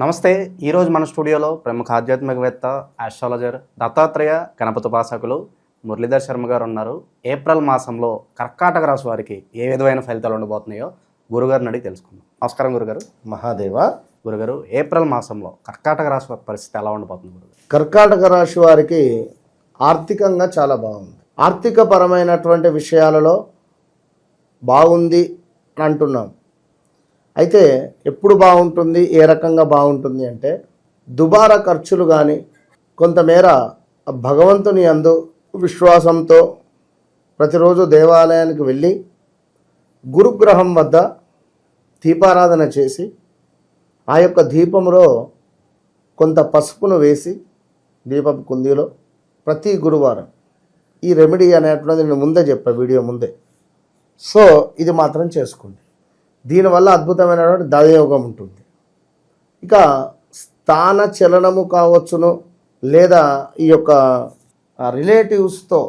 నమస్తే ఈరోజు మన స్టూడియోలో ప్రముఖ ఆధ్యాత్మికవేత్త ఆస్ట్రాలజర్ దత్తాత్రేయ గణపతి ఉపాసకులు మురళీధర్ శర్మ గారు ఉన్నారు. ఏప్రిల్ మాసంలో కర్కాటక రాశి వారికి ఏ విధమైన ఫలితాలు ఉండబోతున్నాయో గురుగారిని అడిగి తెలుసుకుందాం. నమస్కారం గురుగారు. మహాదేవ. గురుగారు ఏప్రిల్ మాసంలో కర్కాటక రాశి వారి పరిస్థితి ఎలా ఉండబోతుంది గురుగారు? కర్కాటక రాశి వారికి ఆర్థికంగా చాలా బాగుంది. ఆర్థిక పరమైనటువంటి విషయాలలో బాగుంది అని అంటున్నాం. అయితే ఎప్పుడు బాగుంటుంది ఏ రకంగా బాగుంటుంది అంటే దుబారా ఖర్చులు కానీ కొంతమేర భగవంతుని అందు విశ్వాసంతో ప్రతిరోజు దేవాలయానికి వెళ్ళి గురుగ్రహం వద్ద దీపారాధన చేసి ఆ యొక్క దీపంలో కొంత పసుపును వేసి దీపం కుందీలో ప్రతి గురువారం ఈ రెమెడీ అనేటువంటిది నేను ముందే చెప్పా వీడియో ముందే. సో ఇది మాత్రం చేసుకోండి. దీనివల్ల అద్భుతమైనటువంటి దయయోగం ఉంటుంది. ఇక స్థాన చలనము కావచ్చును లేదా ఈ యొక్క రిలేటివ్స్తో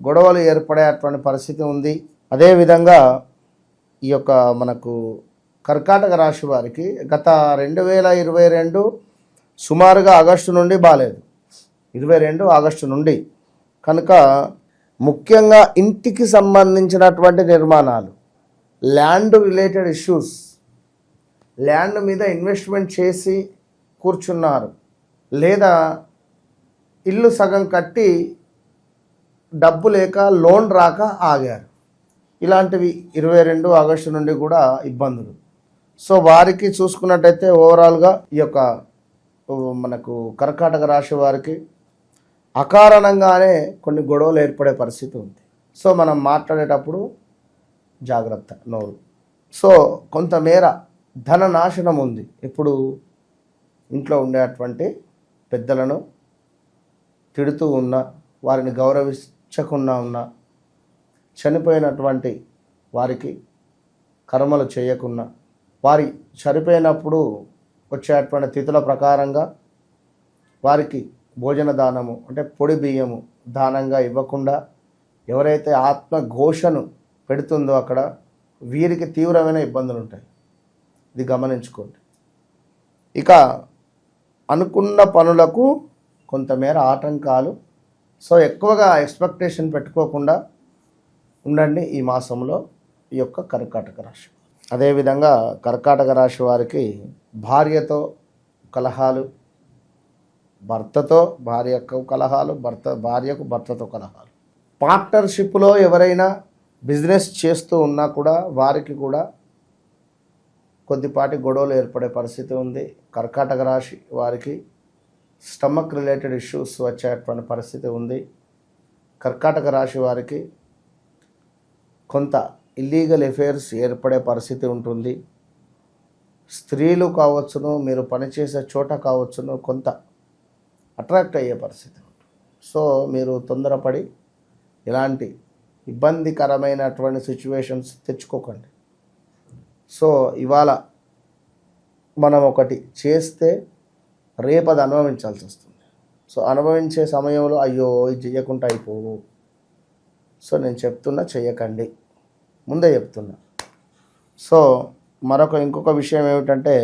గొడవలు ఏర్పడేటువంటి పరిస్థితి ఉంది. అదేవిధంగా ఈ యొక్క మనకు కర్కాటక రాశి వారికి గత రెండు వేల ఇరవై రెండు సుమారుగా ఆగస్టు నుండి బాగాలేదు ఇరవై రెండు ఆగస్టు నుండి. కనుక ముఖ్యంగా ఇంటికి సంబంధించినటువంటి నిర్మాణాలు ల్యాండ్ రిలేటెడ్ ఇష్యూస్. ల్యాండ్ మీద ఇన్వెస్ట్మెంట్ చేసి కూర్చున్నారు. లేదా ఇల్లు సగం కట్టి డబ్బు లేక లోన్ రాక ఆగారు. ఇలాంటివి ఇరవై రెండు ఆగస్టు నుండి కూడా ఇబ్బందులు. సో వారికి చూసుకున్నట్టయితే ఓవరాల్గా ఈ యొక్క మనకు కర్కాటక రాశి వారికి అకారణంగానే కొన్ని గొడవలు ఏర్పడే పరిస్థితి ఉంది. సో మనం మాట్లాడేటప్పుడు జాగ్రత్త నోరు. సో కొంతమేర ధన నాశనం ఉంది ఇప్పుడు ఇంట్లో ఉండేటువంటి పెద్దలను తిడుతూ ఉన్న వారిని గౌరవించకుండా ఉన్న చనిపోయినటువంటి వారికి కర్మలు చేయకున్నా వారి చనిపోయినప్పుడు వచ్చేటువంటి తిథుల ప్రకారంగా వారికి భోజన దానము అంటే పొడి బియ్యము దానంగా ఇవ్వకుండా ఎవరైతే ఆత్మ ఘోషను పెడుతుందో అక్కడ వీరికి తీవ్రమైన ఇబ్బందులు ఉంటాయి ఇది గమనించుకోండి. ఇక అనుకున్న పనులకు కొంతమేర ఆటంకాలు. సో ఎక్కువగా ఎక్స్పెక్టేషన్ పెట్టుకోకుండా ఉండండి ఈ మాసంలో ఈ యొక్క కర్కాటక రాశి అదేవిధంగా కర్కాటక రాశి వారికి భార్యతో కలహాలు భర్తతో భార్యకు కలహాలు భర్త భార్యకు భర్తతో కలహాలు. పార్ట్నర్షిప్లో ఎవరైనా బిజినెస్ చేస్తూ ఉన్నా కూడా వారికి కూడా కొద్దిపాటి గొడవలు ఏర్పడే పరిస్థితి ఉంది. కర్కాటక రాశి వారికి స్టమక్ రిలేటెడ్ ఇష్యూస్ వచ్చేటువంటి పరిస్థితి ఉంది. కర్కాటక రాశి వారికి కొంత ఇల్లీగల్ ఎఫైర్స్ ఏర్పడే పరిస్థితి ఉంటుంది. స్త్రీలు కావచ్చును మీరు పనిచేసే చోట కావచ్చును కొంత అట్రాక్ట్ అయ్యే పరిస్థితి ఉంటుంది. సో మీరు తొందరపడి ఇలాంటి ఇబ్బందికరమైనటువంటి సిచ్యువేషన్స్ తెచ్చుకోకండి. సో ఇవాళ మనం ఒకటి చేస్తే రేపు అది అనుభవించాల్సి వస్తుంది. సో అనుభవించే సమయంలో అయ్యో ఇది చేయకుండా అయిపోవు. సో నేను చెప్తున్నా చేయకండి ముందే చెప్తున్నా. సో మరొక ఇంకొక విషయం ఏమిటంటే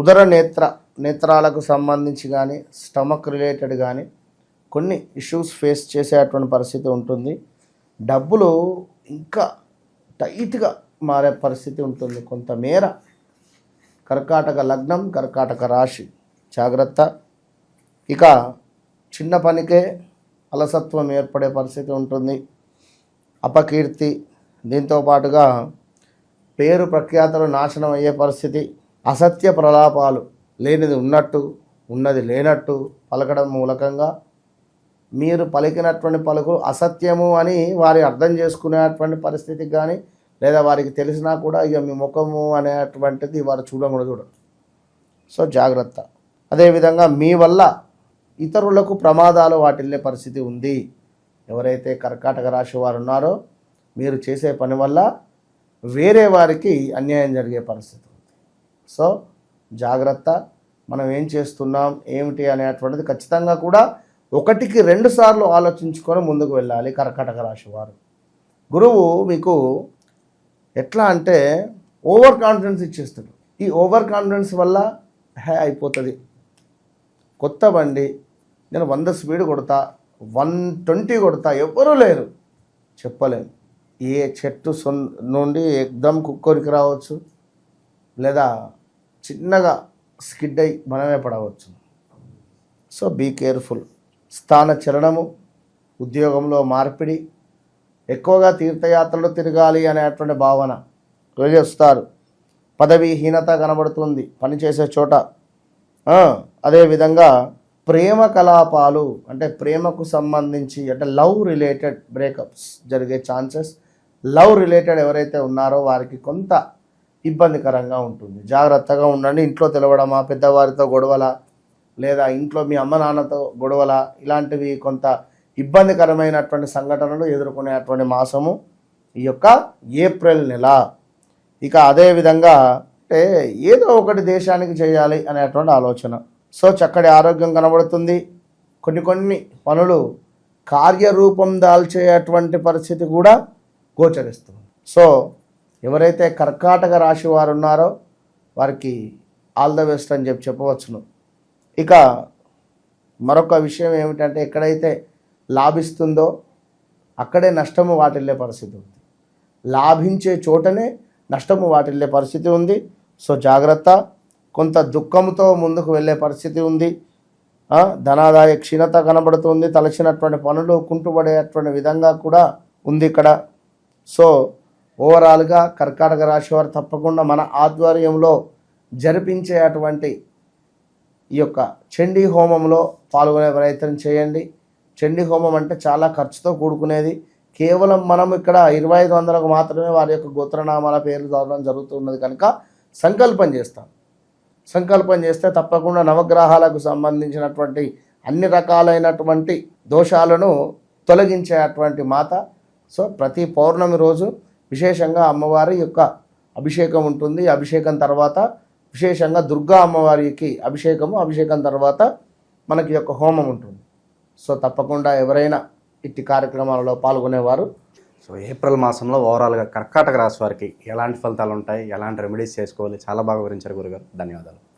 ఉదర నేత్ర నేత్రాలకు సంబంధించి కానీ స్టమక్ రిలేటెడ్ కానీ కొన్ని ఇష్యూస్ ఫేస్ చేసేటువంటి పరిస్థితి ఉంటుంది. డబ్బులు ఇంకా టైట్గా మారే పరిస్థితి ఉంటుంది కొంతమేర. కర్కాటక లగ్నం కర్కాటక రాశి. జాగ్రత్త. ఇక చిన్న పనికే అలసత్వం ఏర్పడే పరిస్థితి ఉంటుంది. అపకీర్తి. దీంతో పాటుగా పేరు ప్రఖ్యాతలు నాశనం అయ్యే పరిస్థితి. అసత్య ప్రలాపాలు లేనిది ఉన్నట్టు ఉన్నది లేనట్టు పలకడం మూలకంగా మీరు పలికినటువంటి పలుకులు అసత్యము అని వారి అర్థం చేసుకునేటువంటి పరిస్థితికి కానీ లేదా వారికి తెలిసినా కూడా ఇక మీ ముఖము అనేటువంటిది వారు చూడకుండా చూడరు. సో జాగ్రత్త. అదేవిధంగా మీ వల్ల ఇతరులకు ప్రమాదాలు వాటిల్లే పరిస్థితి ఉంది. ఎవరైతే కర్కాటక రాశి వారు ఉన్నారో మీరు చేసే పని వల్ల వేరే వారికి అన్యాయం జరిగే పరిస్థితి ఉంది. సో జాగ్రత్త. మనం ఏం చేస్తున్నాం? ఏమిటి అనేటువంటిది ఖచ్చితంగా కూడా ఒకటికి రెండు సార్లు ఆలోచించుకొని ముందుకు వెళ్ళాలి కర్కటక రాశి వారు. గురువు మీకు ఎట్లా అంటే ఓవర్ కాన్ఫిడెన్స్ ఇచ్చేస్తాడు. ఈ ఓవర్ కాన్ఫిడెన్స్ వల్ల హే అయిపోతుంది. కొత్త బండి నేను వంద స్పీడ్ కొడతా వన్ ట్వంటీ కొడతా ఎవరూ లేరు. చెప్పలేము ఏ చెట్టు సొం నుండి ఎగ్దమ్ కుక్కోరికి రావచ్చు లేదా చిన్నగా స్కిడ్ అయి మనమే పడవచ్చు. సో బీ కేర్ఫుల్ స్థాన చలనము ఉద్యోగంలో మార్పిడి ఎక్కువగా తీర్థయాత్రలు తిరగాలి అనేటువంటి భావన వెళ్ళి వస్తారు పదవీహీనత కనబడుతుంది పనిచేసే చోట. అదేవిధంగా ప్రేమ కలాపాలు అంటే ప్రేమకు సంబంధించి అంటే లవ్ రిలేటెడ్ బ్రేకప్స్ జరిగే ఛాన్సెస్ లవ్ రిలేటెడ్ ఎవరైతే ఉన్నారో వారికి కొంత ఇబ్బందికరంగా ఉంటుంది. జాగ్రత్తగా ఉండండి ఇంట్లో తెలవడమా పెద్దవారితో గొడవల లేదా ఇంట్లో మీ అమ్మ నాన్నతో గొడవల ఇలాంటివి కొంత ఇబ్బందికరమైనటువంటి సంఘటనలు ఎదుర్కొనేటువంటి మాసము ఈ యొక్క ఏప్రిల్ నెల. ఇక అదే విధంగా అంటే ఏదో ఒకటి దేశానికి చేయాలి అనేటువంటి ఆలోచన. సో చక్కటి ఆరోగ్యం కనబడుతుంది. కొన్ని కొన్ని పనులు కార్యరూపం దాల్చేటువంటి పరిస్థితి కూడా గోచరిస్తుంది. సో ఎవరైతే కర్కాటక రాశి వారు ఉన్నారో వారికి ఆల్ ద బెస్ట్ అని చెప్పి చెప్పవచ్చును. ఇక మరొక విషయం ఏమిటంటే ఎక్కడైతే లాభిస్తుందో అక్కడే నష్టము వాటిల్లే పరిస్థితి ఉంది. లాభించే చోటనే నష్టము వాటిల్లే పరిస్థితి ఉంది. సో జాగ్రత్త కొంత దుఃఖంతో ముందుకు వెళ్ళే పరిస్థితి ఉంది. ధనాదాయ క్షీణత కనబడుతుంది. తలచినటువంటి పనులు కుంటుపడేటువంటి విధంగా కూడా ఉంది ఇక్కడ. సో ఓవరాల్గా కర్కాటక రాశి వారు తప్పకుండా మన ఆధ్వర్యంలో జరిపించే అటువంటి ఈ యొక్క చండీ హోమంలో పాల్గొనే ప్రయత్నం చేయండి. చండీ హోమం అంటే చాలా ఖర్చుతో కూడుకునేది. కేవలం మనం ఇక్కడ ఇరవై ఐదు వందలకు మాత్రమే వారి యొక్క గోత్రనామాల పేర్లు చదవడం జరుగుతున్నది కనుక సంకల్పం చేస్తాం. సంకల్పం చేస్తే తప్పకుండా నవగ్రహాలకు సంబంధించినటువంటి అన్ని రకాలైనటువంటి దోషాలను తొలగించేటువంటి మాత. సో ప్రతి పౌర్ణమి రోజు విశేషంగా అమ్మవారి యొక్క అభిషేకం ఉంటుంది. అభిషేకం తర్వాత విశేషంగా దుర్గా అమ్మవారికి అభిషేకము అభిషేకం తర్వాత మనకి యొక్క హోమం ఉంటుంది. సో తప్పకుండా ఎవరైనా ఇట్టి కార్యక్రమాలలో పాల్గొనేవారు. సో ఏప్రిల్ మాసంలో ఓవరాల్గా కర్కాటక రాశి వారికి ఎలాంటి ఫలితాలు ఉంటాయి? ఎలాంటి రెమెడీస్ చేసుకోవాలి? చాలా బాగా వివరించారు గురుగారు. ధన్యవాదాలు.